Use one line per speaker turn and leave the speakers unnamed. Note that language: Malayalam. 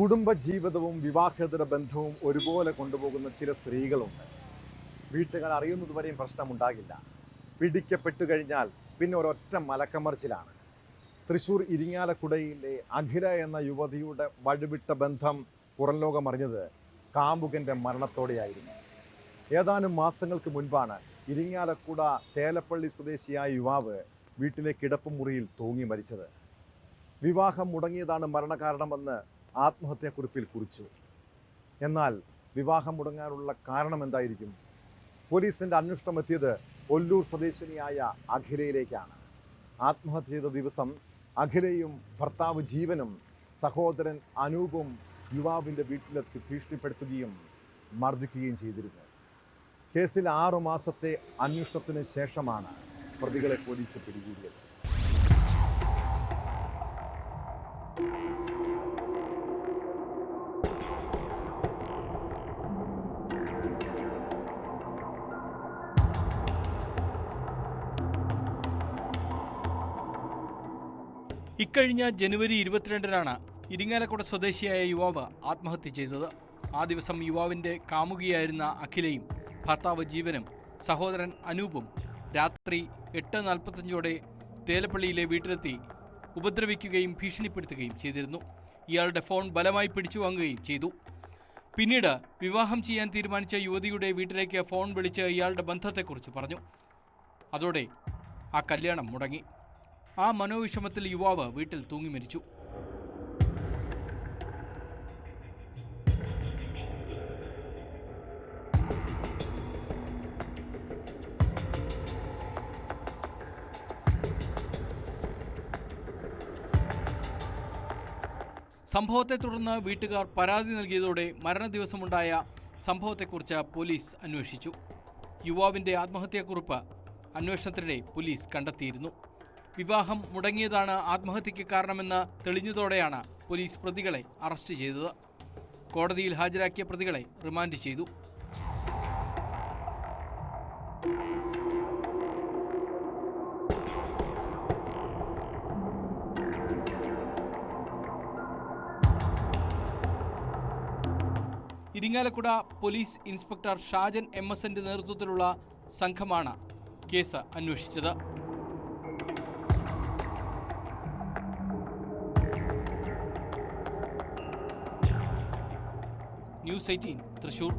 കുടുംബജീവിതവും വിവാഹേതര ബന്ധവും ഒരുപോലെ കൊണ്ടുപോകുന്ന ചില സ്ത്രീകളുണ്ട്. വീട്ടുകാർ അറിയുന്നത് വരെയും പ്രശ്നമുണ്ടാകില്ല. പിടിക്കപ്പെട്ടു കഴിഞ്ഞാൽ പിന്നെ ഒരൊറ്റ മലക്കമറിച്ചിലാണ്. തൃശൂർ ഇരിങ്ങാലക്കുടയിലെ അഖില എന്ന യുവതിയുടെ വഴിവിട്ട ബന്ധം പുറം ലോകം അറിഞ്ഞത് കാമുകന്റെ മരണത്തോടെയായിരുന്നു. ഏതാനും മാസങ്ങൾക്ക് മുൻപാണ് ഇരിങ്ങാലക്കുട തേലപ്പള്ളി സ്വദേശിയായ യുവാവ് വീട്ടിലെ കിടപ്പുമുറിയിൽ തൂങ്ങി മരിച്ചത്. വിവാഹം മുടങ്ങിയതാണ് മരണകാരണമെന്ന് ആത്മഹത്യാക്കുറിപ്പിൽ കുറിച്ചു എന്നാൽ വിവാഹം മുടങ്ങാനുള്ള കാരണം എന്തായിരിക്കും? പോലീസിന്റെ അന്വേഷണം എത്തിയത് ഒല്ലൂർ സ്വദേശിനിയായ അഖിലയിലേക്കാണ്. ആത്മഹത്യ ചെയ്ത ദിവസം അഖിലയും ഭർത്താവ് ജീവനും സഹോദരൻ അനൂപും യുവാവിന്റെ വീട്ടിലെത്തി ഭീഷണിപ്പെടുത്തുകയും മർദ്ദിക്കുകയും ചെയ്തിരുന്നു. കേസിൽ ആറു മാസത്തെ അന്വേഷണത്തിന് ശേഷമാണ് പ്രതികളെ പോലീസ് പിടികൂടിയത്.
ഇക്കഴിഞ്ഞ ജനുവരി ഇരുപത്തിരണ്ടിനാണ് ഇരിങ്ങാലക്കുട സ്വദേശിയായ യുവാവ് ആത്മഹത്യ ചെയ്തത്. ആ ദിവസം യുവാവിന്റെ കാമുകിയായിരുന്ന അഖിലയും ഭർത്താവ് ജീവനും സഹോദരൻ അനൂപും രാത്രി എട്ട് നാൽപ്പത്തഞ്ചോടെ തേലപ്പള്ളിയിലെ വീട്ടിലെത്തി ഉപദ്രവിക്കുകയും ഭീഷണിപ്പെടുത്തുകയും ചെയ്തിരുന്നു. ഇയാളുടെ ഫോൺ ബലമായി പിടിച്ചു വാങ്ങുകയും ചെയ്തു. പിന്നീട് വിവാഹം ചെയ്യാൻ തീരുമാനിച്ച യുവതിയുടെ വീട്ടിലേക്ക് ഫോൺ വിളിച്ച് ഇയാളുടെ ബന്ധത്തെക്കുറിച്ച് പറഞ്ഞു. അതോടെ ആ കല്യാണം മുടങ്ങി. ആ മനോവിഷമത്തിൽ യുവാവ് വീട്ടിൽ തൂങ്ങി മരിച്ചു. സംഭവത്തെ തുടർന്ന് വീട്ടുകാർ പരാതി നൽകിയതോടെ മരണദിവസമുണ്ടായ സംഭവത്തെക്കുറിച്ച് പോലീസ് അന്വേഷിച്ചു. യുവാവിന്റെ ആത്മഹത്യാക്കുറിപ്പ് അന്വേഷണത്തിനിടെ പോലീസ് കണ്ടെത്തിയിരുന്നു. വിവാഹം മുടങ്ങിയതാണ് ആത്മഹത്യയ്ക്ക് കാരണമെന്ന് തെളിഞ്ഞതോടെയാണ് പോലീസ് പ്രതികളെ അറസ്റ്റ് ചെയ്തത്. കോടതിയിൽ ഹാജരാക്കിയ പ്രതികളെ റിമാൻഡ് ചെയ്തു. Irinjalakuda police inspector Shajan M എസിന്റെ നേതൃത്വത്തിലുള്ള സംഘമാണ് കേസ് അന്വേഷിച്ചത്. News eighteen Thrissur.